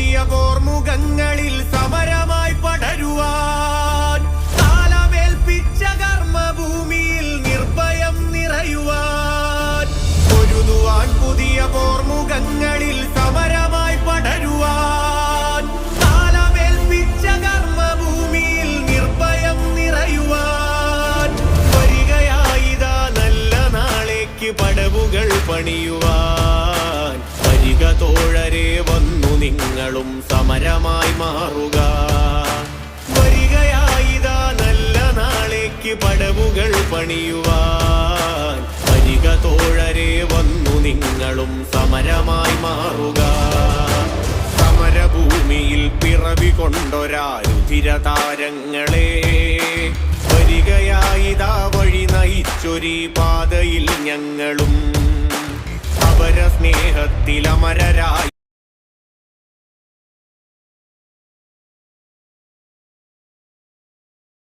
പുതിയ പോർമുഖങ്ങളിൽ സമരമായി പടരുവാൻ. കാലമേൽപ്പിച്ച കർമ്മഭൂമിയിൽ നിർഭയം നിറയുവാൻ. പൊരുതുവാൻ പുതിയ പോർമുഖങ്ങളിൽ സമരമായി പടരുവാൻ. കർമ്മഭൂമിയിൽ നിർഭയം നിറയുവാൻ. വരികയായിതാ നല്ല നാളേക്ക് പടവുകൾ പണിയുവാൻ. നിങ്ങളും സമരമായി മാറുക. വരികയായിതാ നല്ല നാളേക്ക് പടവുകൾ പണിയുവാൻ. വരിക തോഴരെ വന്നു നിങ്ങളും സമരമായി മാറുക. സമരഭൂമിയിൽ പിറവി കൊണ്ടൊരാ താരങ്ങളെ വരികയായിതാ വഴി നയിച്ചൊരീ പാതയിൽ ഞങ്ങളും. അമരരായി